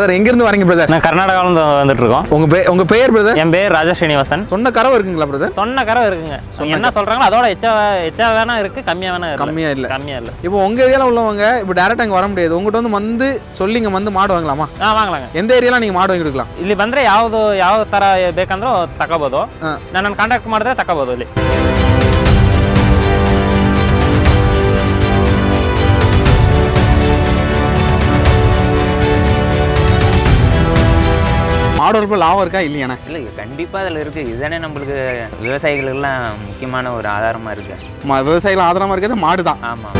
Brother எங்க இருந்து வரீங்க பிரதர் நான் கர்நாடகாவிலேருந்து வந்துட்டு இருக்கோம் உங்க பே உங்க பெயர் பிரதர் என் பேர் ராஜா ஸ்ரீனிவாசன் சொன்ன கறவை இருக்குங்களா பிரதர் சொன்ன கறவை இருக்குங்க அவங்க என்ன சொல்றாங்களோ அதோட எச்சா எச்சா வேணா இருக்கு கம்மியா வேணா இருக்கு கம்மியா இல்ல கம்மியா இல்லை இப்போ உங்க ஏரியால உள்ளவங்க இப்போ டேரக்டா அங்க வர முடியாது உங்ககிட்ட வந்து வந்து சொல்லி இங்க வந்து மாடு வாங்கலாமா ಹಾಂ ವಾಂಗ್ಲಂಗ எந்த ஏரியால நீங்க மாடு வாங்கி கொடுக்கலாம் ಇಲ್ಲಿ ಬಂದ್ರೆ ಯಾವುದು ಯಾವ ತರ ಬೇಕಂದ್ರೂ ತಗೋಬೋದು ಹಾ. ನನ್ನನ್ನು ಕಾಂಟ್ಯಾಕ್ಟ್ ಮಾಡಿದ್ರೆ ತಗೋಬೋದು ಇಲ್ಲಿ மாடு வளர்ப்பு லாபம் இருக்கா இல்லையாண்ணே இல்லை கண்டிப்பாக அதில் இருக்குது இதுதானே நம்மளுக்கு விவசாயிகளுக்கெல்லாம் முக்கியமான ஒரு ஆதாரமாக இருக்குது ம- விவசாயிகள் ஆதரமா இருக்கிறது மாடு தான். ஆமாம்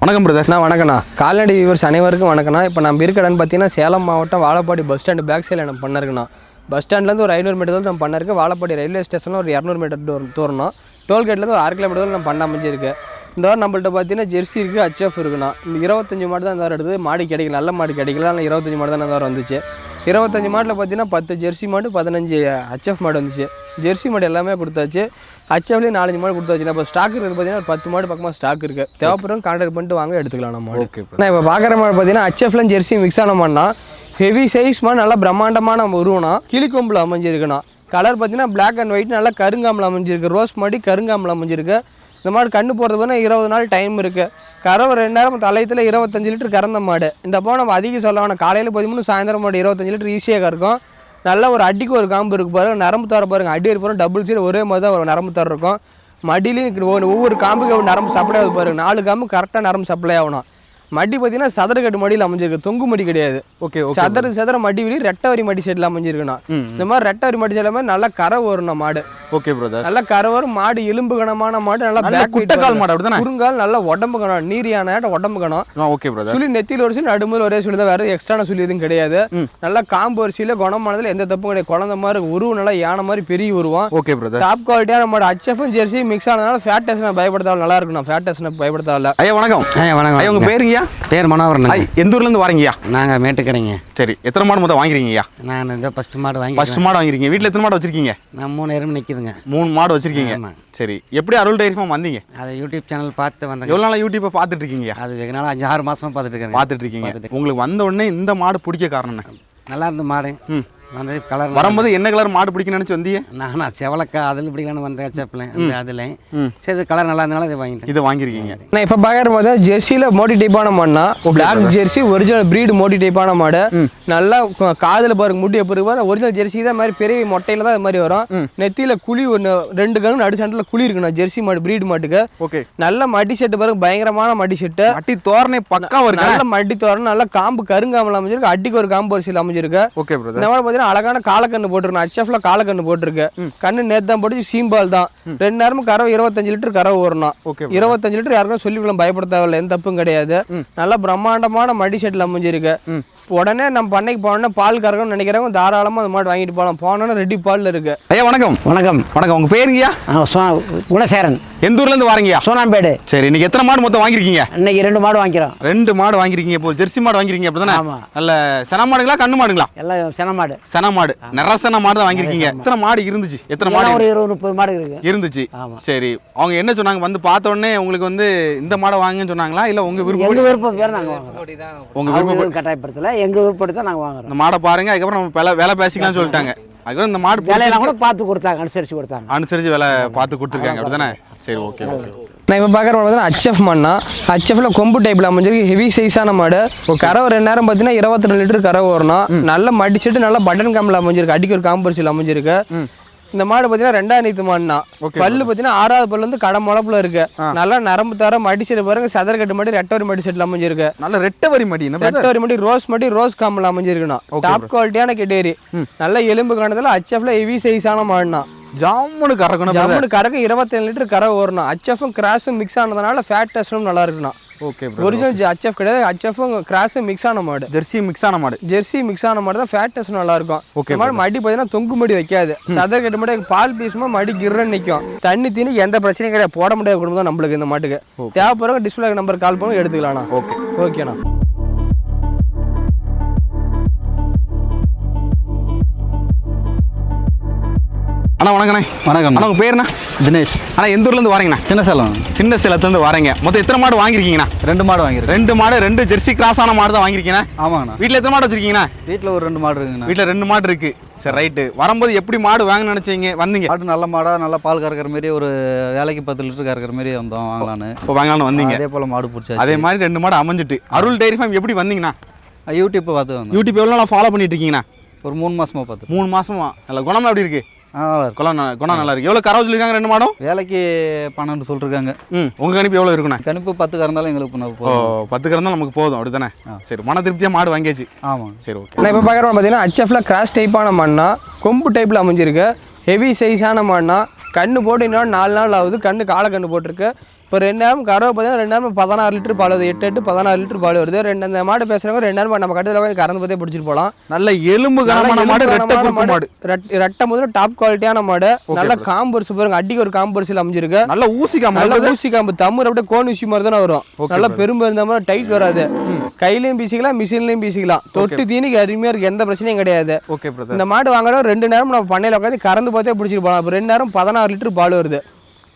வணக்கம் பிரதர் அண்ணா வணக்கண்ணா கால்நடை வியூவர்ஸ் அனைவருக்கும் வணக்கண்ணா இப்போ நம்ம இருக்க இடம்னு பார்த்தீங்கன்னா சேலம் மாவட்டம் வாழப்பாடி பஸ் ஸ்டாண்டு பேக் சைடில் நம்ம பண்ணிருக்கண்ணா பஸ் ஸ்டாண்ட்லேருந்து ஒரு ஐநூறு மீட்டர் தூரம் நம்ம பண்ணிருக்கு வாழப்பாடி ரயில்வே ஸ்டேஷனில் ஒரு இரநூறு மீட்டர் தூரம் தூரணும் டோல்கேட்லேருந்து ஒரு ஆறு கிலோமீட்டர் தூரம் நம்ம பண்ண அமைஞ்சிருக்கு. இந்த வாரம் நம்மள்ட்ட பார்த்தீங்கன்னா ஜெர்சி இருக்குது ஹச்எஃப் இருக்குண்ணா. இந்த இருபத்தஞ்சு மாடு தான் இந்த வாரம் எடுத்தது. மாடு கிடைக்கல நல்ல மாடு கிடைக்கல. ஆனால் இருபத்தஞ்சு மாடு தான் இந்த வாரம் வந்துச்சு. இருபத்தஞ்சு மாட்டில் பார்த்தீங்கன்னா பத்து ஜெர்சி மாடு பதினஞ்சு ஹச்எஃப் மாடு வந்துச்சு. ஜெர்சி மாடு எல்லாமே கொடுத்தாச்சு. ஹச்எஃப்லேயும் நாலஞ்சு மாடு கொடுத்தாச்சு. இப்போ ஸ்டாக் இருக்குது பார்த்தீங்கன்னா ஒரு பத்து மாடு பக்கமாக ஸ்டாக் இருக்குது தேவைப்படும் கான்டாக்ட் பண்ணிட்டு வாங்க எடுத்துக்கலாம் நம்ம மாடு. ஓகே நான் இப்போ பார்க்குற மாதிரி பார்த்தீங்கன்னா ஹச்எஃப்ல ஜெர்சி மிக்ஸ் ஆன மாடுனா ஹெவி சைஸ் மாதிரி நல்லா பிரம்மாண்டமான உருவனா கிளிக்கொம்பில் அமைஞ்சிருக்குண்ணா. கலர் பார்த்தீங்கன்னா Black அண்ட் ஒயிட் நல்லா கருங்காமல் அமைஞ்சிருக்கு. ரோஸ் மாடி கருங்காமல் அமைஞ்சிருக்கு. இந்த மாடு கண்ணு போகிறது பார்த்தா இருபது நாள் டைம் இருக்குது கறவை ரெண்டாயிரம் தலையத்தில் இருபத்தஞ்சு லிட்டர் கறந்த மாடு. இந்த போ நம்ம அதிகம் சொல்ல வேணாம். காலையில் பதிமூணு சாயந்தரம் மாடு இருபத்தஞ்சு லிட்டர் ஈஸியாக கறக்கும். நல்ல ஒரு அடிக்கு ஒரு காம்பு இருக்கு பாருங்க நரம்பு தர பாருங்க. அடி இருப்போம் டபுள் சைடு ஒரே மாதிரி தான் ஒரு நரம்பு தர இருக்கும். மடியிலையும் ஒவ்வொரு- ஒவ்வொரு காம்புக்கு ஒரு நரம்பு சப்ளை ஆகுது பாருங்க. நாலு காம்பு கரெக்டாக நரம்பு சப்ளை ஆகணும். மடி பார்த்தீங்கன்னா சதுரக்கட்டு மடியில் அமைஞ்சிருக்கு. தொங்கு மடி கிடையாது. ஓகே ஓகே சதுர சதுர மடி விடி ரெட்டை வரி மடி செட்டில் அமைஞ்சிருக்குண்ணா. இந்த மாதிரி ரெட்டை வரி மடி செட்டில் நல்லா கரை வரும்ண்ணா மாடு. ஓகே பிரதர் நல்லா கரை வரும் மாடு எலும்பு கனமான மாடு நல்லா குட்டைக்கால். மாடு அப்படிதானே? குறுங்கால் நல்லா உடம்பு கணம் நீர் யானை உடம்பு கணம் ஆ ஓகே பிரதர் சுழி நெத்தியில் ஒரு சுழி நடுமுதல் ஒரே சுழி தான் வேறு எக்ஸ்ட்ரான சுழி எதுவும் கிடையாது. நல்லா காம்பு வரிசையில் குணமானதுல எந்த தப்பும் கிடையாது. குழந்த மாதிரி. உருவம் நல்லா யானை மாதிரி பெரிய உருவம் ஓகே பிரதர் டாப் குவாலிட்டியான மாடு. ஹச்எஃப்பும் ஜெர்சி மிக்ஸ் ஆனதுனால ஃபேட் டெஸ்ட் பயப்படுத்தாலும் நல்லா இருக்கணும் ஃபேட் டெஸ்ட் பயப்படுத்தால ஐயா வணக்கம். ஐயா வணக்கம். ஐயா உங்க பேருங்கய்யா பேர் மனோகரன் எந்த ஊர்ல இருந்து வரீங்கய்யா? நாங்கள் மேட்டுக்கடைங்க. சரி எத்தனை மாடு மொத்தம் வாங்கிருக்கீங்கய்யா நான் இந்த ஃபஸ்ட்டு மாடு வாங்கி ஃபர்ஸ்ட் மாடு வாங்கிருக்கீங்க வீட்ல எத்தனை மாடு வச்சிருக்கீங்க? நான் மூணு நேரம் நிற்கிதுங்க மூணு மாடு வச்சிருக்கீங்க. சரி எப்படி அருள் டைரி ஃபார்ம் வந்தீங்க? அதை யூடியூப் சேனல் பார்த்து வந்தேங்க. எவ்வளவு நாளா யூடியூப்பை பார்த்துட்டு இருக்கீங்கய்யா அது வெகு நாள் அஞ்சு ஆறு மாசமா பார்த்துட்டு இருக்கேன் பார்த்துட்டு. இருக்கீங்க உங்களுக்கு வந்த உடனே இந்த மாடு பிடிக்க காரணம் நல்லா இருந்த மாடு. ம். வந்தது கலர் வரும்போது என்ன கலர் மாடு பிடிக்கணும்னு நினைச்சு வந்தீங்க? நானா செவலக்கா அதில் பிடிக்கலான்னு வந்தேன் செப்பில் இந்த அதில். சரி கலர் நல்லா இருந்தனால இதை வாங்கிட்டேன். இதை வாங்கிருக்கீங்க நான் இப்போ பார்க்குற போது ஜெர்சியில் மோடி டைப்பான மாடுனா பிளாக் ஜெர்சி ஒரிஜினல் பிரீடு மோடி டைப்பான மாடு. நல்லா காதுல பாருங்க முடி எப்படி இருக்கு பாருங்க ஒரிஜினல் ஜெர்சி தான் மாதிரி பெரிய மொட்டையில தான் இது மாதிரி வரும். நெத்தியில குழி ஒன்று ரெண்டு கணு நடு சண்டில் குழி இருக்கணும் ஜெர்சி மாடு பிரீடு மாட்டுக்கு. ஓகே நல்ல மடி செட்டு பாருங்க பயங்கரமான மடி செட்டு அட்டி தோரணை பக்காவா இருக்கு? நல்ல மடி தோரணம் நல்ல காம்பு கருங்காமல் அமைஞ்சிருக்கு அடிக்கு ஒரு காம்பு வரிசையில் அமைஞ்சிருக்கு. ஓகே பிரதர் இந்த மாதிரி பார்த்தீங்கன்னா அழகான காலக்கண்ணு போட்டிருக்கணும் ஹச்எஃப்ல காலக்கண்ணு போட்டிருக்கு கண்ணு நேத்து தான் போட்டு சீம்பால் தான். ரெண்டு நேரமும் கறவை இருபத்தஞ்சு லிட்டர் கறவை வரணும் ஓகே இருபத்தஞ்சு லிட்டர் யாருக்கும் சொல்லிக்கலாம் பயப்பட தேவையில்ல. எந்த தப்பும் கிடையாது. நல்ல பிரம்மாண்டமான மடி செட்டில் அமைஞ்சிருக்கு. உடனே நம்ம பண்ணைக்கு போனோன்னா பால் கறக்கணும்னு நினைக்கிறவங்க தாராளமாக அந்த மாடு வாங்கிட்டு போகலாம். போனோன்னா ரெடி பால் இருக்கு. ஐயா வணக்கம். வணக்கம். வணக்கம். உங்க பேருங்கய்யா நான் சோ குணசேரன் எந்த ஊர்ல இருந்து வாரீங்கய்யா சோனாம்பேடு. சரி இன்னைக்கு எத்தனை மாடு மொத்தம் வாங்கிருக்கீங்க இன்னைக்கு ரெண்டு மாடு வாங்கிக்கிறோம். ரெண்டு மாடு வாங்கிருக்கீங்க இப்போ. ஜெர்சி மாடு வாங்கிருக்கீங்க அப்படிதானே. நல்ல சென மாடுங்களா கண்ணு மாடுங்களா? எல்லாம் சென மாடு. சென மாடு. நிறசன மாடு தான் வாங்கிருக்கீங்க எத்தனை மாடு இருந்துச்சு? எத்தனை மாடு? ஒரு இருபது முப்பது மாடு இருக்கு. இருந்துச்சு. சரி அவங்க என்ன சொன்னாங்க? வந்து பார்த்த உடனே உங்களுக்கு வந்து இந்த மாடை வாங்கன்னு சொன்னாங்களா? இல்ல உங்க எங்க விருப்பம் விருப்பம் பேர் நாங்க வாங்குறோம். உங்க அவங்க விருப்பம் கட்டாயப்படுத்தல. எங்க விருப்பப்படி தான் நாங்க வாங்குறோம். இந்த மாடை பாருங்க அதுக்கப்புறம் நம்ம விலை வேலை பேசிக்கலாம்னு சொல்லிட்டாங்க. அதுக்கப்புறம் இந்த மாடு வேலையெல்லாம் கூட. பார்த்து கொடுத்தாங்க அனுசரிச்சு கொடுத்தாங்க. அனுசரிச்சு விலை பார்த்து கொடுத்துருக்காங்க அப்படிதானே? சரி ஓகே ஓகே நான் இப்போ பார்க்குற மாடு பார்த்தீங்கன்னா ஹச்எஃப் மாடுனா ஹச்எஃப்ல கொம்பு டைப்பில் அமைஞ்சிருக்கு ஹெவி சைஸான மாடு. கறவை ரெண்டு நேரம் பார்த்தீங்கன்னா இருபத்தி ரெண்டு லிட்டர் கறவை வரணும் நல்ல மடி செட்டு நல்ல பட்டன் காம்பில் அமைஞ்சிருக்கு. அடிக்கு ஒரு காம்பரிசியில் அமைஞ்சிருக்கு. இந்த மாடு பார்த்தீங்கன்னா ரெண்டாயிரம் நீத்து மாடுனா பல்லு பார்த்தீங்கன்னா ஆறாவது பல்லு வந்து கடை முளப்புல இருக்கு. நல்லா நரம்பு தர மடி செட்டு பாருங்க சதர்கட்டு மாடி ரெட்டவரி மடி செட்டில் அமைஞ்சிருக்கு. நல்ல ரெட்டை வரி மடி? ரெட்டவரி மடி ரோஸ் மடி ரோஸ் காம்பில் அமைஞ்சிருக்குண்ணா. டாப் குவாலிட்டியான கெட்டேரி. நல்ல எலும்பு காணதுல ஹச்எஃப்ல ஹெவி சைஸான மாடுனா ஜாமுனு கறக்கணும். ஜம்முனு கறக்க இருபத்தேழு லிட்டர் கரை வரணும் ஹச்எஃப்பும் கிராஸும் மிக்ஸ் ஆனதுனால ஃபேட் டெஸ்ட்டும் நல்லா இருக்குண்ணா ஓகே. ஒரிஜினல் ஹச்எஃப் கிடையாது. ஹச்எஃப்பும் கிராஸும் மிக்ஸ் ஆன மாடு. ஜெர்சி மிக்ஸ் ஆன மாடு. ஜெர்சி மிக்ஸ் ஆன மாடு தான் ஃபேட் டெஸ்ட் நல்லா இருக்கும். இந்த மாடு மடி பார்த்தீங்கன்னா தொங்கு மடி வைக்காது. சதர் கட்டு மாடு பால் பீசுமா மடி கிர்றன்னு நிற்கும் தண்ணி தீனி எந்த பிரச்சனையும் கிடையாது. போட முடியாத குடும்பம் தான் நம்மளுக்கு இந்த மாட்டுக்கு. தேவைப்படுறவங்க டிஸ்பிளே நம்பர் கால் பண்ணி எடுத்துக்கலாம்ண்ணா. ஓகே ஓகேண்ணா அண்ணா வணக்கண்ணே. வணக்கம் அண்ணா உங்கள் பேருண்ணா? தினேஷ். அண்ணா எந்த ஊர்லேருந்து வரீங்கண்ணா? சின்ன சேலம் சின்ன சேலத்துலேருந்து வரீங்க. மொத்தம் எத்தனை மாடு வாங்கியிருக்கீங்கண்ணா? ரெண்டு மாடு வாங்கியிருக்கேன் ரெண்டு மாடு ரெண்டு ஜெர்சி கிராஸ் ஆன மாடு தான் வாங்கியிருக்கீங்கண்ணா? ஆமாங்கண்ணா. வீட்டில் எத்தனை மாடு வச்சிருக்கீங்கண்ணா? வீட்டில் ஒரு ரெண்டு மாடு இருக்குங்கண்ணா. வீட்டில் ரெண்டு மாடு இருக்கு. சரி ரைட்டு. வரும்போது எப்படி மாடு வாங்க நினைச்சீங்க? வந்தீங்க. மாடு நல்ல மாடாக நல்லா பால் கறக்கிற மாதிரி ஒரு வேலைக்கு பத்து லிட்டர் கறக்கிற மாதிரி வந்தோம் வாங்கலான்னு. இப்போ வாங்கலாம்னு வந்தீங்க. அதே போல் மாடு பிடிச்சி அதே மாதிரி ரெண்டு மாடு அமைஞ்சிட்டு. அருள் டைரி ஃபார்ம் எப்படி வந்தீங்கண்ணா? யூடியூப் பார்த்து வந்தோம். யூடியூப் எவ்வளோ நாள் ஃபாலோ பண்ணிட்டு இருக்கீங்கண்ணா? ஒரு மூணு மாசமா பார்த்து மூணு மாசமா? நல்ல குணம்லாம் எப்படி இருக்கு? ஆ நல்லா இருக்கு. குணம் நல்லா இருக்கு. எவ்வளோ கரவு சொல்லியிருக்காங்க ரெண்டு மாடும்? வேலைக்கு பன்னெண்டு சொல்லிருக்காங்க. ம் உங்கள் கணிப்பு எவ்வளோ இருக்குண்ணா? கணிப்பு பத்து கறந்தாலும் எங்களுக்கு பண்ண ஓ பத்து கறந்தால் நமக்கு போதும். அப்படிதானே சரி மன திருப்தியாக மாடு வாங்கியாச்சு. ஆமாங்க. சரி ஓகே. நான் இப்போ பார்க்குறோம் பார்த்தீங்கன்னா ஹச்எஃப்ல கிராஸ் டைப்பான மண்ணா கொம்பு டைப்பில் அமைஞ்சிருக்கு. ஹெவி சைஸான மண்ணா கண்ணு போட்டு இன்னும் நாலு நாள் ஆகுது. கண்ணு காலை கண்ணு போட்டிருக்கு. இப்போ ரெண்டு நேரம் கறவை பார்த்தீங்கன்னா ரெண்டு நேரம் பதினாறு லிட்டர் பால் வருது. எட்டு எட்டு பதினாறு லிட்டர் பால் வருது. ரெண்டு அந்த மாடு பேசுகிறவங்க ரெண்டு நேரம் நம்ம கட்டத்தில் உட்காந்து கறந்து பார்த்தே பிடிச்சிட்டு போகலாம் நல்ல எலும்பு கனமான மாடு ரெட்டை மாடு. ரெட்டை முதல்ல டாப் குவாலிட்டியான மாடு. நல்ல காம்பரிசு பாருங்க. அடிக்கு ஒரு காம்பரிசில் அமைஞ்சிருக்கு. நல்ல ஊசி நல்ல காம்பு ஊசி காம்பு. தம்மு அப்படியே கோன் ஊசி மாதிரி தானே வரும். நல்ல. பெரும்பு இருந்த மாதிரி டைட் வராது. கையிலயும் பீசிக்கலாம் மிஷின்லயும் பீசிக்கலாம் தொட்டு தீனிக்கு அருமையா இருக்கு. எந்த பிரச்சனையும் கிடையாது. ஓகே இந்த மாடு வாங்குறோம் ரெண்டு நேரம் நம்ம பண்ணையில உட்காந்து கறந்து பார்த்தே பிடிச்சிட்டு போகலாம் ரெண்டு நேரம் பதினாறு லிட்டர் பால் வருது.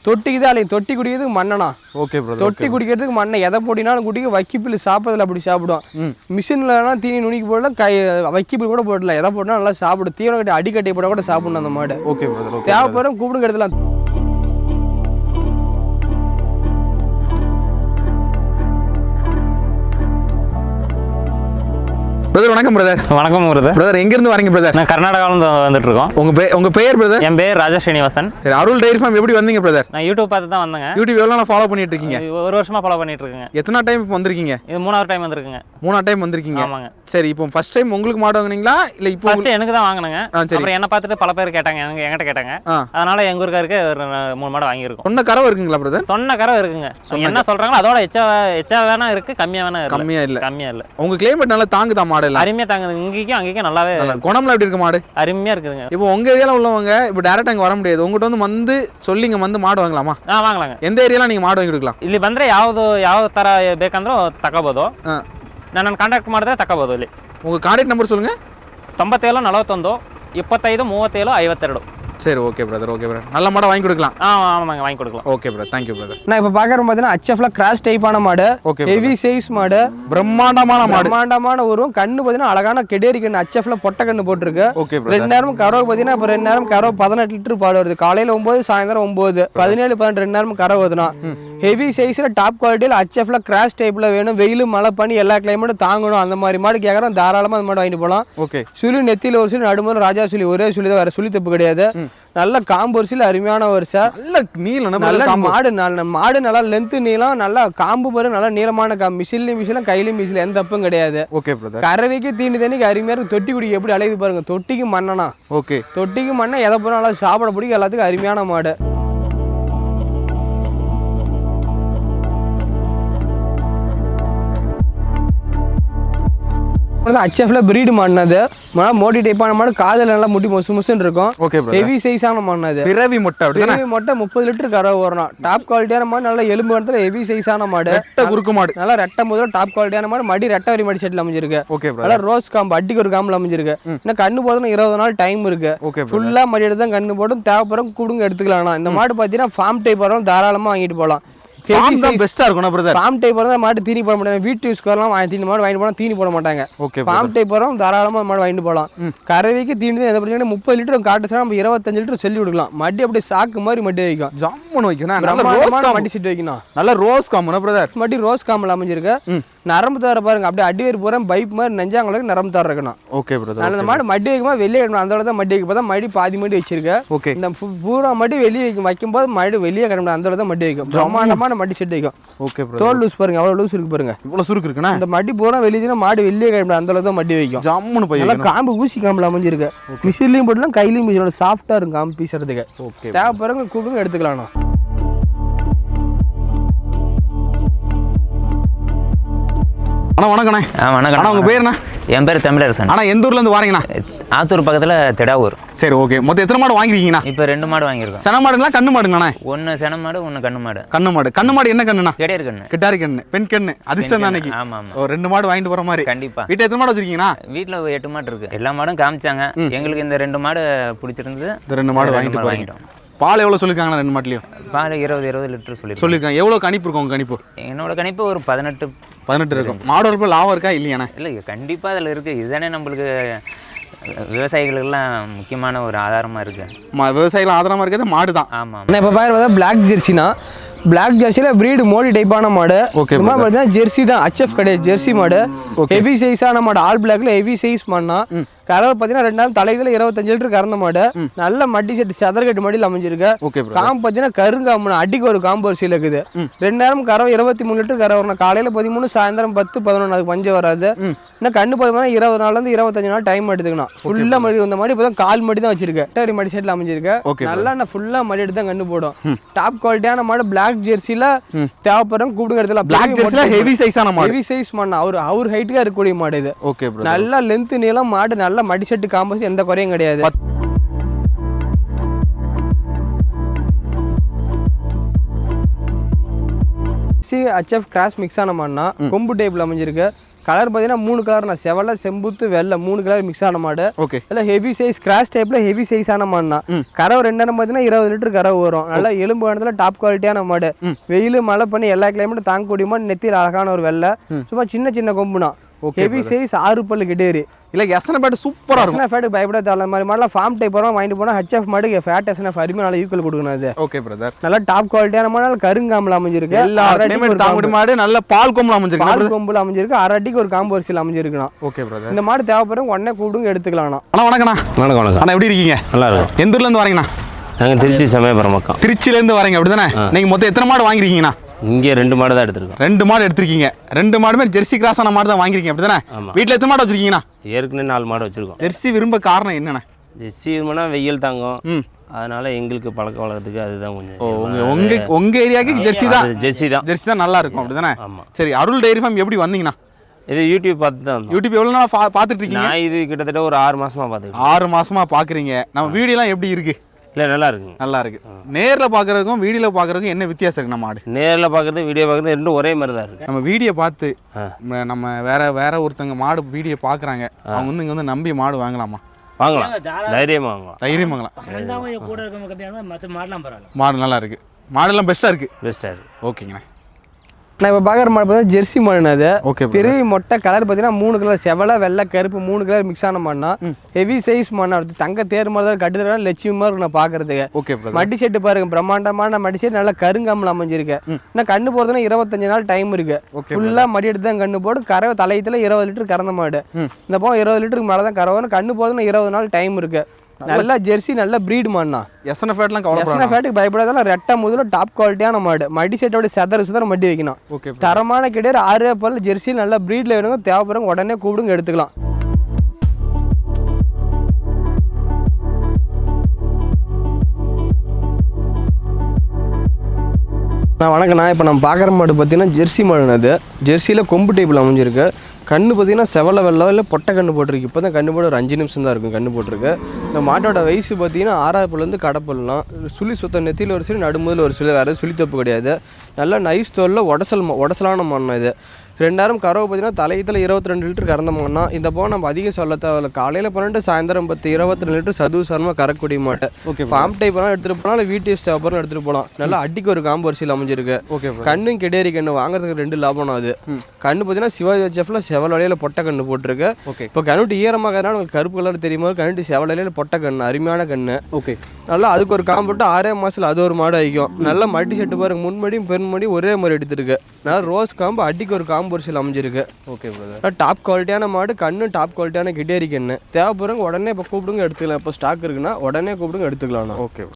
தொட்டிக்கு தான் அலையும் தொட்டி குடிக்கிறதுக்கு மண்ணனா. ஓகே பிரதர் தொட்டி குடிக்கிறதுக்கு மண்ணை. எதை போட்டினாலும் குடிக்க வைக்கிப்பில் சாப்பிட்றதுல அப்படி சாப்பிடும் மிஷின்லலாம் தீனி நுனிக்கு போடலாம் கை வைக்கிப்பில் கூட போடலாம் எதை போட்டாலும் நல்லா சாப்பிடும் தீவனம் கட்டி அடிக்கட்டை போட கூட சாப்பிடணும் அந்த மாடு. ஓகே பிரதர் ஓகே தேவைப்படுறோம் கூப்பிடுங்க எடுத்துலாம். பிரதர் வணக்கம் பிரதர் வணக்கம் பிரதர் பிரதர் எங்க இருந்து வரீங்க பிரதர் நான் கர்நாடகாவிலேருந்து வந்துட்டு இருக்கோம் உங்க பே உங்க பெயர் பிரதர் என் பேர் ராஜா ஸ்ரீனிவாசன். சரி அருள் டைரி ஃபார்ம் எப்படி வந்தீங்க பிரதர் நான் யூடியூப் பார்த்து தான் வந்தேங்க. யூடியூப் எவ்வளோ நாள் ஃபாலோ பண்ணிட்டு இருக்கீங்க ஒரு வருஷமா ஃபாலோ பண்ணிட்டு இருக்கேங்க எத்தனை டைம் இப்போ வந்திருக்கீங்க? இது மூணாவது டைம் வந்திருக்குங்க. மூணா டைம் வந்திருக்கீங்க. ஆமாங்க. சரி இப்போ ஃபர்ஸ்ட் டைம் உங்களுக்கு மாடு வாங்குனீங்களா? இல்லை இப்போ ஃபர்ஸ்ட் எனக்கு தான் வாங்கினேங்க. அப்புறம் என்ன பார்த்துட்டு பல பேர் கேட்டாங்க. எனக்கு என்கிட்ட கேட்டாங்க. அதனால எங்க ஊருக்காருக்கு ஒரு மூணு மாடு வாங்கியிருக்கோம். சொன்ன கறவை இருக்குங்களா பிரதர் சொன்ன கறவை இருக்குங்க. என்ன சொல்றாங்களோ அதோட எச்சா எச்சா வேணா இருக்கு கம்மியா வேணா இருக்கு. கம்மியா இல்ல. கம்மியா இல்ல. உங்க கிளைமேட் நல்லா தாங்குதா மாடு எல்லாம் அருமையா தாங்குது இங்கேயும் அங்கேயும் நல்லாவே நல்லா குணம்லாம் எப்படி இருக்கு மாடு அருமையா இருக்குதுங்க இப்போ உங்க ஏரியால உள்ளவங்க இப்போ டேரக்டா அங்க வர முடியாது உங்ககிட்ட வந்து வந்து சொல்லிங்க வந்து மாடு வாங்கலாமா ஆ வாங்கலாங்க எந்த ஏரியால நீங்க மாடு வாங்கி கொடுக்கலாம் ಇಲ್ಲಿ ಬಂದರೆ ಯಾವುದು ಯಾವ ಥರ ಬೇಕಂದ್ರೂ ತಗೋಬೋದು ಹಾ. ನನ್ನನ್ನು ಕಾಂಟ್ಯಾಕ್ಟ್ ಮಾಡಿದ್ರೆ ತಗೋಬೋದು ಇಲ್ಲಿ உங்க கான்டாக்ட் நம்பர் சொல்லுங்க ತೊಂಬತ್ತೇಳು ನಲವತ್ತೊಂದು ಇಪ್ಪತ್ತೈದು ಮೂವತ್ತೇಳು ಐವತ್ತೆರಡು சரி ஓகே பிரதர் ஓகே பிரதர் நல்ல மாடை வாங்கி கொடுக்கலாம். ಹಾಂ ஆமாங்க வாங்கி கொடுக்கலாம். ஓகே பிரதர் தேங்க்யூ பிரதர் நான் இப்போ பார்க்குற பார்த்தீங்கன்னா ஹச்எஃப்ல கிராஸ் டைப்பான மாடு ஓகே ஹெவி சைஸ் மாடு பிரம்மாண்டமான மாடு. பிரம்மாண்டமான உருவம் கண்ணு பார்த்தீங்கன்னா அழகான கெடேரி கண்ணு ஹச்எஃப்ல பொட்டை கண்ணு போட்டிருக்கு. ஓகே ரெண்டு நேரம் கறவை பார்த்தீங்கன்னா இப்போ ரெண்டு நேரம் கறவை பதினெட்டு லிட்டர் பால் வருது. காலையில் ஒம்பது சாயந்தரம் ஒம்பது பதினேழு பதினெட்டு ரெண்டு நேரம் கறவை வருதுண்ணா. ஹெவி சைஸில் டாப் குவாலிட்டியில் ஹச்எஃப்ல கிராஸ் டைப்பில் வேணும். வெயில் மழை பண்ணி எல்லா கிளைமேட்டும் தாங்கணும். அந்த மாதிரி மாடு கேட்குறோம் தாராளமாக அந்த மாடு வாங்கிட்டு போகலாம் ஓகே சுழி நெத்தியில் ஒரு சுழி நடுமுறை ராஜா சுழி ஒரே சுழி தான் வேறு சுழி தப்பு கிடையாது நல்ல காம்பு வரிசையில் அருமையான வரிசை நல்ல நீளம் நல்ல மாடு நல்ல மாடு நல்லா லென்த்து நீளம் நல்லா காம்பு பாரு நல்லா நீளமான காம்பு மிஷின்லையும் மிஷினும் கையிலையும் மிஷின் எந்த தப்பும் கிடையாது. ஓகே பிரதர் கறவைக்கு தீனி தண்ணிக்கு அருமையாக இருக்கு தொட்டி குடிக்க எப்படி அலையுது பாருங்க. தொட்டிக்கு மண்ணனா. ஓகே தொட்டிக்கு மண்ணை எதை போனாலும் நல்லா சாப்பிட பிடிக்கும். எல்லாத்துக்கும் அருமையான மாடு. ஹச்எஃப்ல பிரீடு மாடினது மழை மோட்டி டைப்பான மாடு காதில் நல்லா முட்டி மொசு மொசுன்னு இருக்கும். ஓகே ஹெவி சைஸான மாடினது. பிறவி முட்டை பெரிய மொட்டை முப்பது லிட்டர் கறவை வரணும். டாப் குவாலிட்டியான மாடு நல்ல எலும்பு இடத்துல ஹெவி சைஸான மாடு. ரெட்டை குறுக்கு மாடு. நல்லா ரெட்டை முதல்ல டாப் குவாலிட்டியான மாடு. மடி ரெட்டை வரி மாடி செட்டில் அமைஞ்சிருக்கு. ஓகே நல்லா ரோஸ் காம்பு அடிக்கு ஒரு காம்பில் அமைஞ்சிருக்கு. இன்னும் கண்ணு போதும் இருபது நாள் டைம் இருக்கு. ஓகே ஃபுல்லா மடி எடுத்து தான் கண்ணு போடும். தேவைப்படும் கூடுங்க எடுத்துக்கலாம் இந்த மாடு பார்த்தீங்கன்னா ஃபார்ம் டைப் வரும் தாராளமாக வாங்கிட்டு போகலாம். ஃபார்ம் தான் பெஸ்டா இருக்கும் பிரதர் ஃபார்ம் டைப் வரும் மாடு தீனி போட மாட்டாங்க. வீட்டு யூஸ்க்கெல்லாம் வாங்கி தீனி மாடு வாங்கிட்டு போனால் தீனி போட மாட்டாங்க. ஓகே ஃபார்ம் டைப் வரும் தாராளமாக மாடு வாங்கிட்டு போகலாம் கறவைக்கு தீனி எதை பிரச்சனை முப்பது லிட்டர் காட்டு சார் நம்ம இருபத்தஞ்சு லிட்டர் சொல்லி கொடுக்கலாம். மடி அப்படியே சாக்கு மாதிரி மடி வைக்கும். ஜம்முன்னு வைக்கணும். நல்ல ரோஸ் மடி சீட் வைக்கணும். நல்ல ரோஸ் காம்புனா பிரதர் மடி ரோஸ் காம்பில் அமைஞ்சிருக்கு. நரம்பு தார பாருங்க. அப்படியே அடிவேர் பூரா பைப் மாதிரி நெஞ்சாங்களுக்கு நரம்பு தார இருக்கணும் ஓகே பிரதர் இந்த மாடு மடி வைக்குமா வெளியே கிடணும் அந்த அளவு தான் மடி வைக்க தான் மடி பாதி மடி வச்சிருக்க. ஓகே இந்த பூரா மடி வெளியே வைக்கும். வைக்கும்போது மடி வெளியே கிடணும் அந்த அளவு தான் மடி வைக்கும். பிரம்மாண்டமான மடி செட் வைக்கும் ஓகே தோல் லூஸ் பாருங்க அவ்வளோ லூஸ் இருக்கு பாருங்க. இவ்வளவு சுருக்கு இருக்குண்ணா? இந்த மடி பூரா வெளியே மாடு வெளியே கிடணும் அந்த அளவு தான் மடி வைக்கும். ஜம்முன்னு போய் நல்லா காம்பு ஊசி காம்பில் அமைஞ்சிருக்கு. மிஷின்லையும் போடலாம் கையிலையும் மிஷினோட சாஃப்டாக இருக்கும் காம்பு பீசுறதுக்கு ஓகே தேவைப்படுறவங்க கூப்பிடுங்க எடுத்துக்கலாம் அண்ணா வணக்கண்ணே ஆ வணக்கம் அண்ணா உங்க பேர் என்ன? என் பேர் தமிழரசன். அண்ணா எந்த ஊர்ல இருந்து வாரீங்கண்ணா? ஆத்தூர் பக்கத்தில் திடாவூர். சரி ஓகே. மொத்தம் எத்தனை மாடு வாங்கிருக்கீங்கண்ணா? இப்போ ரெண்டு மாடு வாங்கியிருக்கோம். சென மாடுங்களா கண்ணு மாடுங்கண்ணா ஒன்று சென மாடு ஒன்று கண்ணு மாடு. கண்ணு மாடு. கண்ணு மாடு என்ன கண்ணுண்ணா? கிடையாது கண்ணு. கிட்டாரி கண்ணு. பெண் கண்ணு. அதிர்ஷ்டம் தான் இன்னைக்கு ஆமாம் ஆமாம் ஒரு ரெண்டு மாடு வாங்கிட்டு போற மாதிரி. கண்டிப்பா. வீட்டை எத்தனை மாடு வச்சிருக்கீங்கண்ணா? வீட்டில் எட்டு மாடு இருக்கு. எல்லா மாடும் காமிச்சாங்க. எங்களுக்கு இந்த ரெண்டு மாடு பிடிச்சிருந்தது. இந்த ரெண்டு மாடு வாங்கிட்டு வாங்கிட்டோம். பால் எவ்வளவு சொல்லிருக்காங்கண்ணா ரெண்டு மாட்டுலயும்? பால் இருபது இருபது லிட்டர் சொல்லி சொல்லியிருக்காங்க எவ்வளவு கணிப்பு இருக்கும் உங்க கணிப்பு? என்னோட கணிப்பு ஒரு பதினெட்டு பதினெட்டு இருக்கும். மாடு வளர்ப்பு லாபம் இருக்கா? இல்லையாண்ணே இல்லை கண்டிப்பாக அதில் இருக்குது இதுதானே நம்மளுக்கு விவசாயிகளுக்கெல்லாம் முக்கியமான ஒரு ஆதாரமாக இருக்குது ம- விவசாயிகள் ஆதரமா இருக்கிறது மாடு தான் ஆமாம் நான் இப்போ பாரு பிளாக் ஜெர்சினா பிளாக் ஜெர்சியில் ப்ரீடு மோடி. டைப்பான மாடு மாதிரி பார்த்தீங்கன்னா ஜெர்சி தான். ஹச்எஃப் கிடையாது ஜெர்சி மாடு. ஹெவி சைஸான மாடு. ஆல் பிளாக்ல ஹெவி சைஸ் மாடுனா கலர் பார்த்தீங்கன்னா ரெண்டாயிரம் தலைகள் இருபத்தஞ்சு லிட்டர் கறந்த மாடு. நல்ல மட்டி செட்டு சதர்கட்டு மடியில் அமைஞ்சிருக்கு. காம்பு பார்த்தீங்கன்னா கருங்காம்பு அடிக்கு ஒரு காம்பு வரிசையில் இருக்குது ரெண்டாயிரம் கறவை இருபத்தி மூணு லிட்டர் கறவை வரணும். காலையில் பதிமூணு சாயந்தரம் பத்து பதினொன்று அதுக்கு பஞ்சம் வராது. இன்னும் கண்ணு பார்த்தீங்கன்னா இருபது நாள்லேருந்து இருபத்தஞ்சு நாள் டைம் எடுத்துக்கணும். ஃபுல்லாக மடி இந்த மாதிரி இப்போ கால் மடி தான் வச்சிருக்கேன் டேரி மடி செட்டில் அமைஞ்சிருக்கு. நல்லா நான் ஃபுல்லாக மடி எடுத்து தான் கண்ணு போடும். டாப் குவாலிட்டியான மாடு பிளாக் ஜெர்சியில் தேவைப்படுறோம் கூப்பிடுங்க எடுத்துலாம் பிளாக் ஜெர்சில ஹெவி சைஸான மாடு ஹெவி சைஸ் மாடு. அவர் அவர் ஹைட்டுக்காக இருக்கக்கூடிய மாடு இது. ஓகே நல்ல லென்த் நீளம் மாடு நல்ல மடி செட்டு காம்பஸ் எந்த குறையும் கிடையாது. சி ஹச்எஃப் கிராஸ் மிக்ஸ் ஆன மாடுனா கொம்பு டைப்பில் அமைஞ்சிருக்கு. கலர் பார்த்தீங்கன்னா மூணு கலர் நான் செவலை செம்புத்து வெள்ளை மூணு கலர் மிக்ஸ் ஆன மாடு. ஓகே. இல்லை ஹெவி சைஸ் கிராஸ் டைப்பில் ஹெவி சைஸான மாடுனா கறவை ரெண்டாயிரம் பார்த்தீங்கன்னா இருபது லிட்டர் கறவை வரும். நல்லா எலும்பு இடத்துல டாப் குவாலிட்டியான மாடு. வெயில் மழை பண்ணி எல்லா கிளைமேட்டும் தாங்கக்கூடிய மாடு நெத்தியில் அழகான ஒரு வெள்ளை. சும்மா சின்ன சின்ன கொம்புனா. ஹெவி சைஸ் ஆறு பல்லு கிட்டேரி இல்ல எத்தனை பேட்டு சூப்பரா இருக்கும். எஸ்என்எஃப் ஃபேட்டுக்கு பயப்பட தேவை மாதிரி மாடலாம் ஃபார்ம் டைப் வரும் வாங்கிட்டு போனால் ஹச்எஃப் மாடுக்கு ஃபேட் எஸ்என்எஃப் அருமையாக நல்லா ஈக்குவல் கொடுக்கணும் அது. ஓகே பிரதர் நல்லா டாப் குவாலிட்டியான மாடல் கருங்காமல் அமைஞ்சிருக்கு எல்லா தாங்குடி. மாடு நல்ல பால் கொம்புல அமைஞ்சிருக்கு. பால் கொம்புல அமைஞ்சிருக்கு அரை அடிக்கு ஒரு காம்பு வரிசையில் அமைஞ்சிருக்கணும் ஓகே பிரதர் இந்த மாடு தேவைப்படும் உடனே கூப்பிடுங்க எடுத்துக்கலாம்ண்ணா. அண்ணா வணக்கண்ணா வணக்கம் வணக்கம். அண்ணா எப்படி இருக்கீங்க? நல்லா இருக்கும். எந்த ஊர்ல இருந்து வரீங்கண்ணா? நாங்கள் திருச்சி சமயபுரம் பக்கம். திருச்சில இருந்து வரீங்க அப்படிதானே? நீங்க மொத்தம் எத்தனை மாடு வாங்கிருக்கீங்கண்ணா இங்கே ரெண்டு மாடு தான் எடுத்திருக்கோம். ரெண்டு மாடு எடுத்திருக்கீங்க. ரெண்டு மாடுமே ஜெர்சி கிராஸான மாடு தான் வாங்கிருக்கீங்க அப்படிதானே? ஆமா. வீட்ல எத்தனை மாடு வச்சிருக்கீங்கண்ணா? ஏற்கனவே நாலு மாடு வச்சுருக்கோம். ஜெர்சி விரும்ப காரணம் என்னண்ணா? ஜெர்சி இதுமானா வெயில் தாங்கும். அதனால எங்களுக்கு பழக்க வழக்கத்துக்கு அதுதான் கொஞ்சம் உங்க உங்க உங்க ஏரியாக்கு ஜெர்சி தான். ஜெர்சி தான். ஜெர்சி தான் நல்லா இருக்கும் அப்படிதானே? ஆமாம் சரி அருள் டைரி ஃபார்ம் எப்படி வந்தீங்கண்ணா? இது யூடியூப் பார்த்து தான். யூடியூப் எவ்வளோ நாள் பார்த்துட்டு இருக்கீங்க? நான் இது கிட்டத்தட்ட ஒரு ஆறு மாசமா பார்த்துக்கிட்டேன் ஆறு மாசமா பாக்குறீங்க நம்ம வீடியோலாம் எப்படி இருக்கு? இல்லை நல்லா இருக்குங்க நல்லா இருக்கு நேர்ல பாக்குறதுக்கும் வீடியோல பாக்குறதுக்கும் என்ன வித்தியாசம் இருக்கு நம்ம மாடு நேரில் பார்க்குறது வீடியோ பார்க்குறது ரெண்டும் ஒரே மாதிரி தான் இருக்கு. நம்ம வீடியோ பார்த்து நம்ம வேற வேற ஒருத்தங்க மாடு வீடியோ பாக்குறாங்க. அவங்க வந்து இங்க வந்து நம்பி மாடு வாங்கலாமா? வாங்கலாம். தைரியமாக வாங்கலாம். தைரியம் வாங்கலாம். கூட மாடு நல்லா இருக்கு. மாடெல்லாம் பெஸ்டா இருக்கு. பெஸ்ட்டாக இருக்கு. ஓகேங்கண்ணா. நான் இப்போ பார்க்குற மாடு பார்த்தா ஜெர்சி மாடுனா அது. ஓகே பெரிய மொட்டை கலர் பார்த்தீங்கன்னா மூணு கலர் செவலை வெள்ளை கருப்பு மூணு கலர் மிக்ஸ் ஆன மாடுனா ஹெவி சைஸ் மாடுனா அடுத்து தங்க தேர் மாதிரி தான் கட்டுறதுனா லட்சுமி மாதிரி இருக்கும் நான் பார்க்கறதுக்கு ஓகே மடி செட்டு பாருங்க பிரம்மாண்டமான மடி செட்டு நல்லா கருங்காமல் அமைஞ்சிருக்கு. இன்னும் கண்ணு போடுறதுனா இருபத்தஞ்சு நாள் டைம் இருக்கு. ஃபுல்லாக மடி எடுத்து தான் கண்ணு போடும் கறவை தலையத்தில் இருபது லிட்டர் கறந்த மாடு. இந்த பக்கம் இருபது லிட்டருக்கு மேலே தான் கறவை கண்ணு போடுறதுனா இருபது நாள் டைம் இருக்கு. நல்லா ஜெர்சி நல்ல ப்ரீட் மாடுனா எத்தனை ஃபேட்லாம் கவலைப்படாத ஃபேட்டுக்கு பயப்படாதால ரெட்டை முதல்ல டாப் குவாலிட்டியான மாடு. மடி செட்டோட செதற செதற மடி வைக்கணும். ஓகே தரமான கிடையாது ஆறு பல் ஜெர்சி நல்ல ப்ரீட்ல வேணுங்க தேவைப்படுறவங்க உடனே கூப்பிடுங்க எடுத்துக்கலாம். நான் வணக்கண்ணா இப்போ நம்ம பார்க்குற மாடு பார்த்தீங்கன்னா ஜெர்சி மாடுண்ணா அது ஜெர்சியில் கொம்பு டைப்பில் அமைஞ்சிருக்கு. கண்ணு பார்த்தீங்கன்னா செவல வெள்ளோ இல்லை பொட்டை கண்ணு போட்டிருக்கு. இப்போ தான் கண்ணு போட ஒரு அஞ்சு நிமிஷம் தான் இருக்கும் கண்ணு போட்டிருக்கு. இந்த மாட்டோட வயசு பார்த்தீங்கன்னா ஆறாப்புலேருந்து பல்லேருந்து சுழி சுத்தம் நெத்தியில் ஒரு சில நடுமுதல் ஒரு சில வேறு சுழி தப்பு கிடையாது. நல்லா நைஸ் தோலில் உடசல் மா- உடசலான மண்ணம் இது. ரெண்டாயிரம் கறவை பார்த்தீங்கன்னா தலையத்தில் இருபத்தி ரெண்டு லிட்டர் கறந்த மாடுனா இந்த போக நம்ம அதிகம் சொல்ல தேவையில்ல காலையில் பன்னெண்டு சாயந்தரம் பத்து இருபத்தி ரெண்டு லிட்டர் சதுவு சாரமாக கறக்கூடிய மாட்டை. ஓகே ஃபார்ம் டைப் எல்லாம் எடுத்துகிட்டு போனால் இல்லை வீட்டு தேவைப்படும் எடுத்துகிட்டு போகலாம் நல்லா அடிக்கு ஒரு காம்பு வரிசையில் அமைஞ்சிருக்கு. ஓகே கண்ணும் கெடேரி கண்ணு வாங்குறதுக்கு ரெண்டு லாபம் அது. கண்ணு பார்த்தீங்கன்னா சிவாஜி செஃப்ல செவல் வலையில பொட்டை கண்ணு போட்டிருக்கு. ஓகே. இப்போ கண்ணுட்டு ஈரமாகறதுனால உங்களுக்கு கருப்பு கலர் தெரியுமா கண்ணுட்டு செவல் வலையில பொட்டை கண்ணு அருமையான கண்ணு. ஓகே. நல்லா அதுக்கு ஒரு காம்பு போட்டு ஆறே மாசத்துல அது ஒரு மாடு ஆகிக்கும் நல்லா மட்டி செட்டு பாருங்க முன்மடியும் பெருமடியும் ஒரே மாதிரி எடுத்துருக்கு. நல்லா ரோஸ் காம்பு அடிக்கு ஒரு காம்பு வரிசையில் அமைஞ்சிருக்கு. ஓகே பிரதர் டாப் குவாலிட்டியான மாடு கண்ணு டாப் குவாலிட்டியான கிட்டேரி கண்ணு தேவைப்படுறவங்க உடனே இப்போ கூப்பிடுங்க எடுத்துக்கலாம். இப்போ ஸ்டாக் இருக்குன்னா உடனே கூப்பிடுங்க எடுத்துக்கலாம் ஓகே